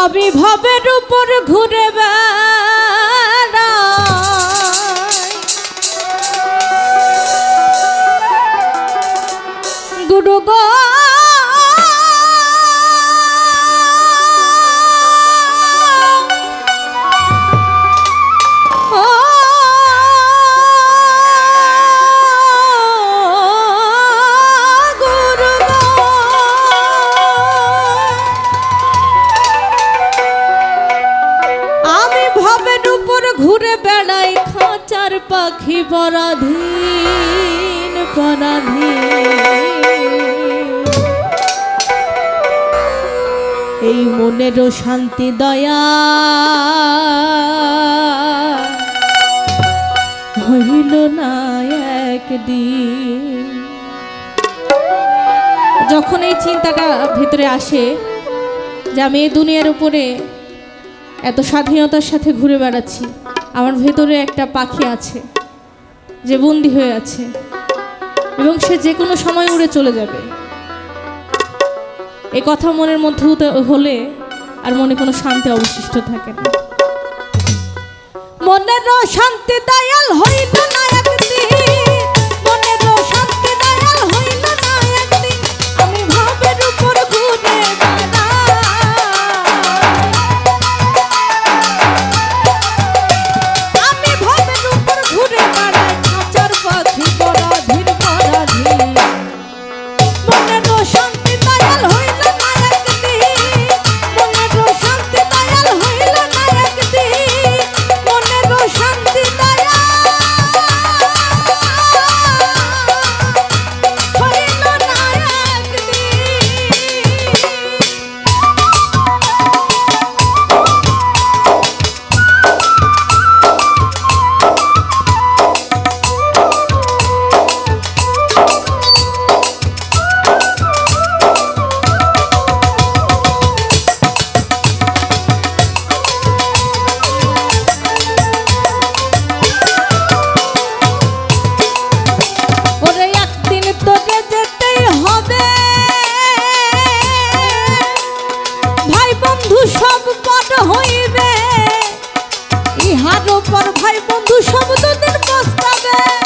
আমি ভবের উপর ঘুরে গুরু গো পাখি পরাধীন পরাধীন। এই মনেরও শান্তি, দয়া হইল না একদিন। যখন এই চিন্তাটা ভেতরে আসে যে আমি এই দুনিয়ার উপরে এত স্বাধীনতার সাথে ঘুরে বেড়াচ্ছি, আমার ভেতরে একটা পাখি আছে। যে বন্দি হয়ে আছে এবং সে যে কোনো সময় উড়ে চলে যাবে। এ কথা মনের মধ্যে হলে আর মনে কোনো শান্তি অবশিষ্ট থাকে না। মনের শান্তি দয়াল হইল উপর ভাই বন্ধু সব তোদের পস্তাবে